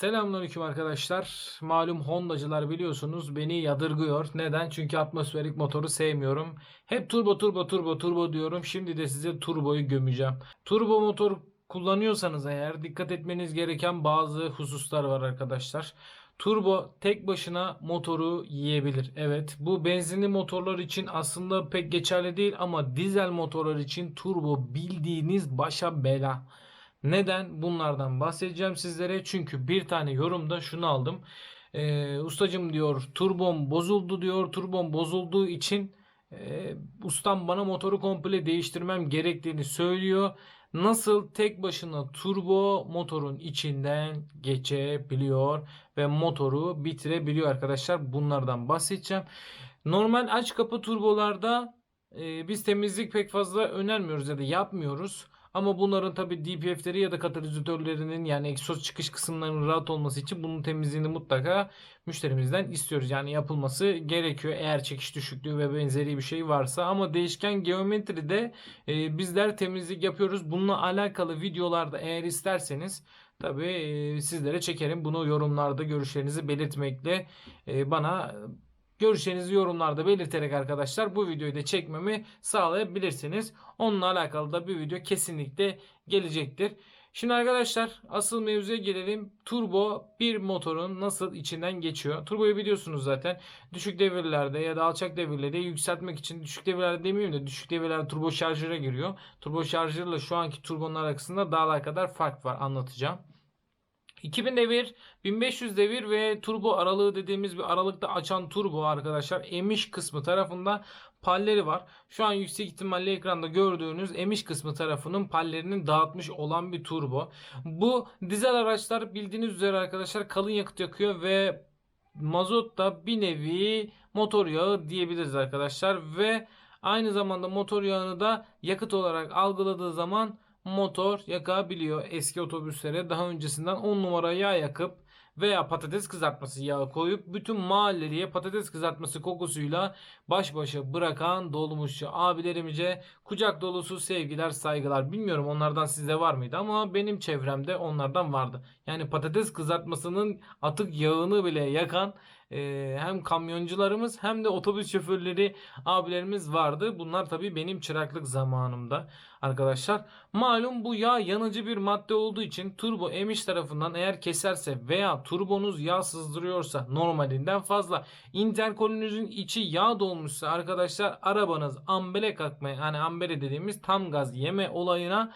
Selamünaleyküm arkadaşlar. Malum Hondacılar biliyorsunuz beni yadırgıyor. Neden? Çünkü atmosferik motoru sevmiyorum. Hep turbo turbo turbo turbo diyorum. Şimdi de size turboyu gömeceğim. Turbo motor kullanıyorsanız eğer dikkat etmeniz gereken bazı hususlar var arkadaşlar. Turbo tek başına motoru yiyebilir. Evet bu benzinli motorlar için aslında pek geçerli değil ama dizel motorlar için turbo bildiğiniz başa bela. Neden? Bunlardan bahsedeceğim sizlere. Çünkü bir tane yorumda şunu aldım. Ee, ustacım diyor turbom bozuldu diyor. Turbom bozulduğu için e, ustam bana motoru komple değiştirmem gerektiğini söylüyor. Nasıl tek başına turbo motorun içinden geçebiliyor ve motoru bitirebiliyor arkadaşlar. Bunlardan bahsedeceğim. Normal aç kapı turbolarda e, biz temizlik pek fazla önermiyoruz ya da yapmıyoruz. Ama bunların tabi DPF'leri ya da katalizatörlerinin yani egzoz çıkış kısımlarının rahat olması için bunun temizliğini mutlaka müşterimizden istiyoruz. Yani yapılması gerekiyor eğer çekiş düşüklüğü ve benzeri bir şey varsa. Ama değişken geometride e, bizler temizlik yapıyoruz. Bununla alakalı videolarda eğer isterseniz tabi e, sizlere çekerim. Bunu yorumlarda görüşlerinizi belirtmekle e, bana Görüşlerinizi yorumlarda belirterek arkadaşlar bu videoyu da çekmemi sağlayabilirsiniz. Onunla alakalı da bir video kesinlikle gelecektir. Şimdi arkadaşlar asıl mevzuya gelelim. Turbo bir motorun nasıl içinden geçiyor. Turboyu biliyorsunuz zaten. Düşük devirlerde ya da alçak devirlerde yükseltmek için düşük devirlerde demeyeyim de düşük devirlerde turbo şarjöre giriyor. Turbo şarjörle şu anki turbonun arasında dağlar kadar fark var anlatacağım. 2000 devir, 1500 devir ve turbo aralığı dediğimiz bir aralıkta açan turbo arkadaşlar emiş kısmı tarafında palleri var. Şu an yüksek ihtimalle ekranda gördüğünüz emiş kısmı tarafının pallerini dağıtmış olan bir turbo. Bu dizel araçlar bildiğiniz üzere arkadaşlar kalın yakıt yakıyor ve mazot da bir nevi motor yağı diyebiliriz arkadaşlar ve aynı zamanda motor yağını da yakıt olarak algıladığı zaman motor yakabiliyor. Eski otobüslere daha öncesinden 10 numara yağ yakıp veya patates kızartması yağı koyup bütün mahalleliye patates kızartması kokusuyla baş başa bırakan dolmuşçu abilerimize kucak dolusu sevgiler saygılar. Bilmiyorum onlardan sizde var mıydı ama benim çevremde onlardan vardı. Yani patates kızartmasının atık yağını bile yakan e, hem kamyoncularımız hem de otobüs şoförleri abilerimiz vardı. Bunlar tabii benim çıraklık zamanımda arkadaşlar. Malum bu yağ yanıcı bir madde olduğu için turbo emiş tarafından eğer keserse veya turbonuz yağ sızdırıyorsa normalinden fazla interkolünüzün içi yağ dolmuşsa arkadaşlar arabanız ambele kalkmaya yani ambele dediğimiz tam gaz yeme olayına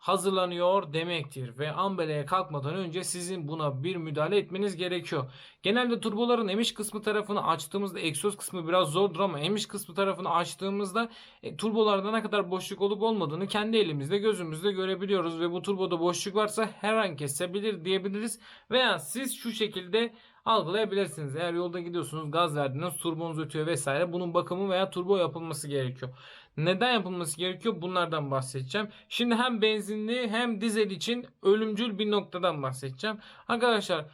hazırlanıyor demektir ve ambeleye kalkmadan önce sizin buna bir müdahale etmeniz gerekiyor. Genelde turboların emiş kısmı tarafını açtığımızda egzoz kısmı biraz zordur ama emiş kısmı tarafını açtığımızda e, turbolarda ne kadar boşluk olup olmadığını kendi elimizde gözümüzde görebiliyoruz ve bu turboda boşluk varsa her an kesebilir diyebiliriz veya siz şu şekilde algılayabilirsiniz. Eğer yolda gidiyorsunuz gaz verdiniz turbonuz ötüyor vesaire bunun bakımı veya turbo yapılması gerekiyor. Neden yapılması gerekiyor? Bunlardan bahsedeceğim. Şimdi hem benzinli hem dizel için ölümcül bir noktadan bahsedeceğim. Arkadaşlar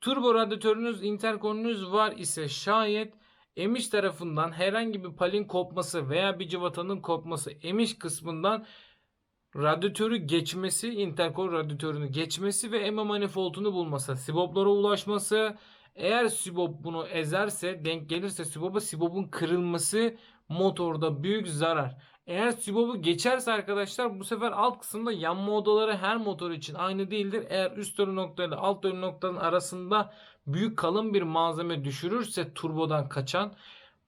turbo radyatörünüz, interkonunuz var ise şayet emiş tarafından herhangi bir palin kopması veya bir cıvatanın kopması emiş kısmından radyatörü geçmesi, interkol radyatörünü geçmesi ve ema manifoldunu bulması, siboplara ulaşması, eğer sibop bunu ezerse, denk gelirse sibopa sibopun kırılması motorda büyük zarar. Eğer sibobu geçerse arkadaşlar bu sefer alt kısımda yanma odaları her motor için aynı değildir. Eğer üst dönüm nokta ile alt dönüm noktanın arasında büyük kalın bir malzeme düşürürse turbodan kaçan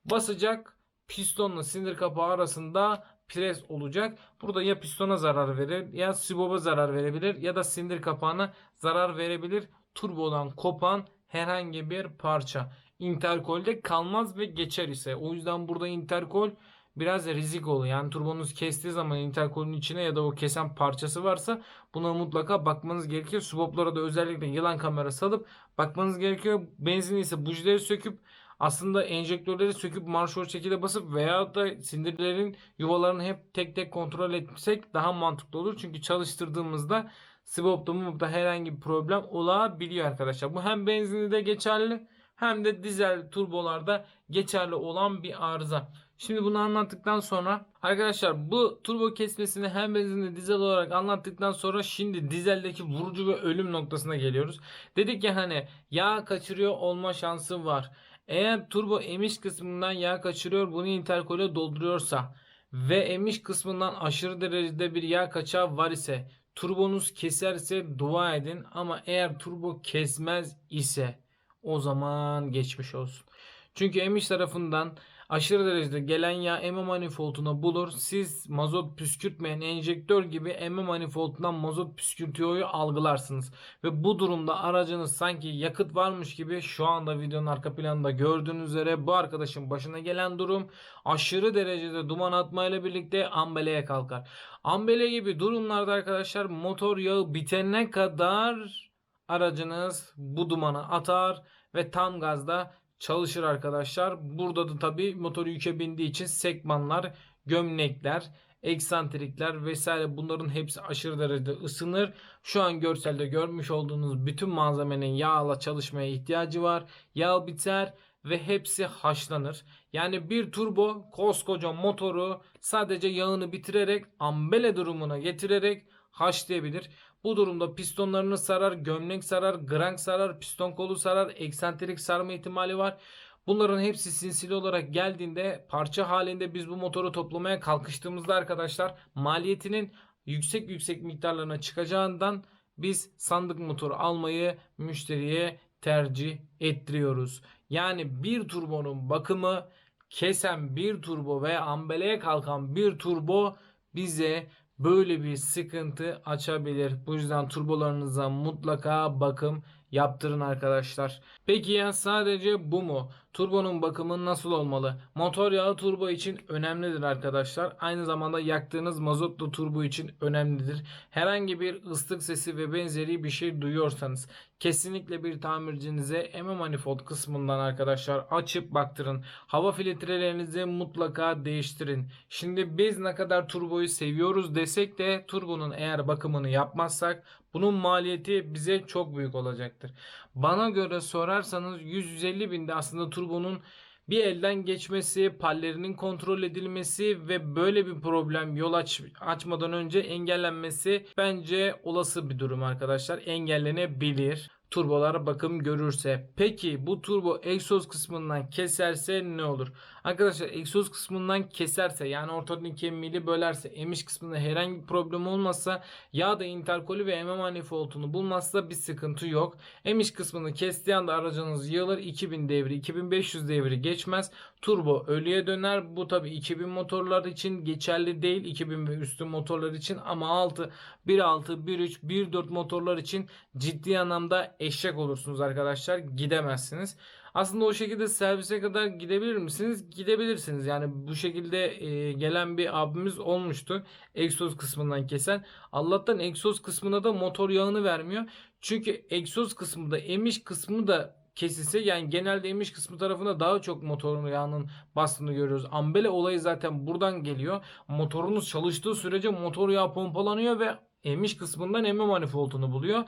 basacak pistonla sinir kapağı arasında pres olacak. Burada ya pistona zarar verir ya siboba zarar verebilir ya da sindir kapağına zarar verebilir. Turbodan kopan herhangi bir parça. Interkolde kalmaz ve geçer ise. O yüzden burada interkol biraz rizik oluyor. Yani turbonuz kestiği zaman interkolün içine ya da o kesen parçası varsa buna mutlaka bakmanız gerekiyor. Suboplara da özellikle yılan kamera salıp bakmanız gerekiyor. Benzin ise bujileri söküp aslında enjektörleri söküp marşor şekilde basıp veya da sindirlerin yuvalarını hep tek tek kontrol etsek daha mantıklı olur. Çünkü çalıştırdığımızda Swap'ta mumupta herhangi bir problem olabiliyor arkadaşlar. Bu hem benzinli de geçerli hem de dizel turbolarda geçerli olan bir arıza. Şimdi bunu anlattıktan sonra arkadaşlar bu turbo kesmesini hem benzinli dizel olarak anlattıktan sonra şimdi dizeldeki vurucu ve ölüm noktasına geliyoruz. Dedik ya hani yağ kaçırıyor olma şansı var. Eğer turbo emiş kısmından yağ kaçırıyor bunu interkole dolduruyorsa ve emiş kısmından aşırı derecede bir yağ kaçağı var ise turbonuz keserse dua edin ama eğer turbo kesmez ise o zaman geçmiş olsun. Çünkü emiş tarafından aşırı derecede gelen yağ emme manifolduna bulur. Siz mazot püskürtmeyen enjektör gibi emme manifoldundan mazot püskürtüyoryu algılarsınız. Ve bu durumda aracınız sanki yakıt varmış gibi şu anda videonun arka planında gördüğünüz üzere bu arkadaşın başına gelen durum aşırı derecede duman atmayla birlikte ambeleye kalkar. Ambele gibi durumlarda arkadaşlar motor yağı bitene kadar aracınız bu dumanı atar ve tam gazda çalışır arkadaşlar. Burada da tabi motor yüke bindiği için sekmanlar, gömlekler, eksantrikler vesaire bunların hepsi aşırı derecede ısınır. Şu an görselde görmüş olduğunuz bütün malzemenin yağla çalışmaya ihtiyacı var. Yağ biter ve hepsi haşlanır. Yani bir turbo koskoca motoru sadece yağını bitirerek ambele durumuna getirerek haşlayabilir. Bu durumda pistonlarını sarar, gömlek sarar, grank sarar, piston kolu sarar, eksantrik sarma ihtimali var. Bunların hepsi sinsili olarak geldiğinde parça halinde biz bu motoru toplamaya kalkıştığımızda arkadaşlar maliyetinin yüksek yüksek miktarlarına çıkacağından biz sandık motoru almayı müşteriye tercih ettiriyoruz. Yani bir turbonun bakımı kesen bir turbo ve ambeleye kalkan bir turbo bize böyle bir sıkıntı açabilir. Bu yüzden turbolarınıza mutlaka bakım yaptırın arkadaşlar. Peki ya sadece bu mu? Turbonun bakımı nasıl olmalı? Motor yağı turbo için önemlidir arkadaşlar. Aynı zamanda yaktığınız mazotlu turbo için önemlidir. Herhangi bir ıslık sesi ve benzeri bir şey duyuyorsanız kesinlikle bir tamircinize eme manifold kısmından arkadaşlar açıp baktırın. Hava filtrelerinizi mutlaka değiştirin. Şimdi biz ne kadar turboyu seviyoruz desek de turbonun eğer bakımını yapmazsak bunun maliyeti bize çok büyük olacaktır. Bana göre sorarsanız 150 binde aslında turbonun bir elden geçmesi, pallerinin kontrol edilmesi ve böyle bir problem yol aç, açmadan önce engellenmesi bence olası bir durum arkadaşlar. Engellenebilir turbolar bakım görürse. Peki bu turbo egzoz kısmından keserse ne olur? Arkadaşlar egzoz kısmından keserse yani ortadan ikiye mili bölerse emiş kısmında herhangi bir problem olmazsa ya da interkolü ve emme manifoldunu bulmazsa bir sıkıntı yok. Emiş kısmını kestiği anda aracınız yığılır 2000 devri 2500 devri geçmez. Turbo ölüye döner. Bu tabi 2000 motorlar için geçerli değil. 2000 ve üstü motorlar için ama 6 1.6 1.3 1.4 motorlar için ciddi anlamda eşek olursunuz arkadaşlar. Gidemezsiniz. Aslında o şekilde servise kadar gidebilir misiniz? Gidebilirsiniz. Yani bu şekilde e, gelen bir abimiz olmuştu. Egzoz kısmından kesen. Allah'tan egzoz kısmına da motor yağını vermiyor. Çünkü egzoz kısmı da emiş kısmı da kesilse yani genelde emiş kısmı tarafında daha çok motorun yağının bastığını görüyoruz. Ambele olayı zaten buradan geliyor. Motorunuz çalıştığı sürece motor yağı pompalanıyor ve emiş kısmından emme manifoldunu buluyor.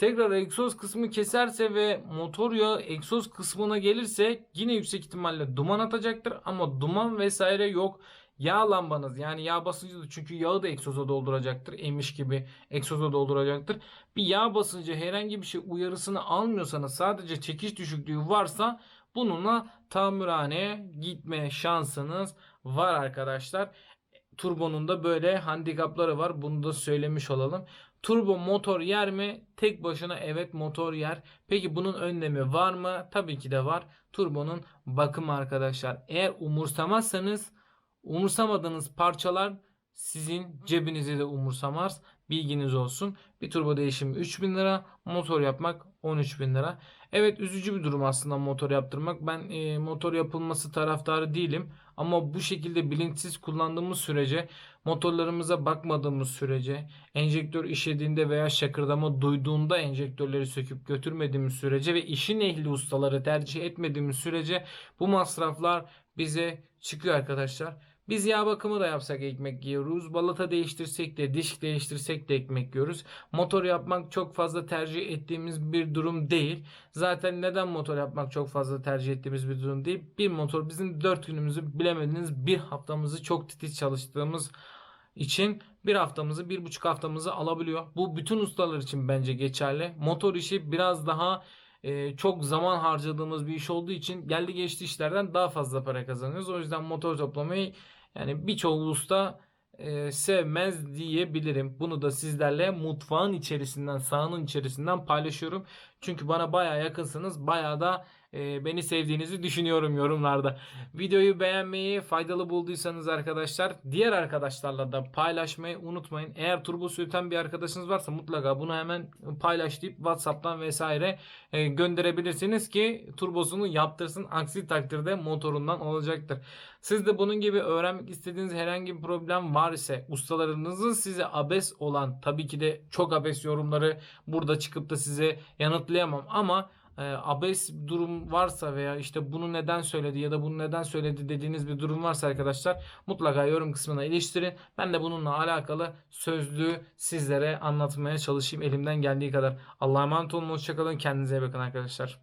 Tekrar egzoz kısmı keserse ve motor yağı egzoz kısmına gelirse yine yüksek ihtimalle duman atacaktır ama duman vesaire yok. Yağ lambanız yani yağ basıncı da çünkü yağı da egzoza dolduracaktır. Emiş gibi egzoza dolduracaktır. Bir yağ basıncı herhangi bir şey uyarısını almıyorsanız sadece çekiş düşüklüğü varsa bununla tamirhaneye gitme şansınız var arkadaşlar. Turbonun da böyle handikapları var. Bunu da söylemiş olalım. Turbo motor yer mi? Tek başına evet motor yer. Peki bunun önlemi var mı? Tabii ki de var. Turbonun bakımı arkadaşlar. Eğer umursamazsanız umursamadığınız parçalar sizin cebinizi de umursamaz. Bilginiz olsun. Bir turbo değişimi 3000 lira. Motor yapmak 13 bin lira. Evet üzücü bir durum aslında motor yaptırmak. Ben e, motor yapılması taraftarı değilim. Ama bu şekilde bilinçsiz kullandığımız sürece motorlarımıza bakmadığımız sürece enjektör işlediğinde veya şakırdama duyduğunda enjektörleri söküp götürmediğimiz sürece ve işin ehli ustaları tercih etmediğimiz sürece bu masraflar bize çıkıyor arkadaşlar. Biz yağ bakımı da yapsak ekmek yiyoruz. Balata değiştirsek de disk değiştirsek de ekmek yiyoruz. Motor yapmak çok fazla tercih ettiğimiz bir durum değil. Zaten neden motor yapmak çok fazla tercih ettiğimiz bir durum değil. Bir motor bizim 4 günümüzü bilemediniz bir haftamızı çok titiz çalıştığımız için bir haftamızı bir buçuk haftamızı alabiliyor. Bu bütün ustalar için bence geçerli. Motor işi biraz daha e, çok zaman harcadığımız bir iş olduğu için geldi geçti işlerden daha fazla para kazanıyoruz. O yüzden motor toplamayı yani birçoğu usta e, sevmez diyebilirim. Bunu da sizlerle mutfağın içerisinden, sahanın içerisinden paylaşıyorum. Çünkü bana baya yakınsınız. Baya da e, beni sevdiğinizi düşünüyorum yorumlarda. Videoyu beğenmeyi, faydalı bulduysanız arkadaşlar diğer arkadaşlarla da paylaşmayı unutmayın. Eğer turbo sürten bir arkadaşınız varsa mutlaka bunu hemen paylaşlayıp WhatsApp'tan vesaire e, gönderebilirsiniz ki turbosunu yaptırsın. Aksi takdirde motorundan olacaktır. Siz de bunun gibi öğrenmek istediğiniz herhangi bir problem var ise ustalarınızın size abes olan tabii ki de çok abes yorumları burada çıkıp da size yanıtlayamam ama e, abes durum varsa veya işte bunu neden söyledi ya da bunu neden söyledi dediğiniz bir durum varsa arkadaşlar mutlaka yorum kısmına iliştirin. Ben de bununla alakalı sözlüğü sizlere anlatmaya çalışayım elimden geldiği kadar. Allah'a emanet olun. Hoşçakalın. Kendinize iyi bakın arkadaşlar.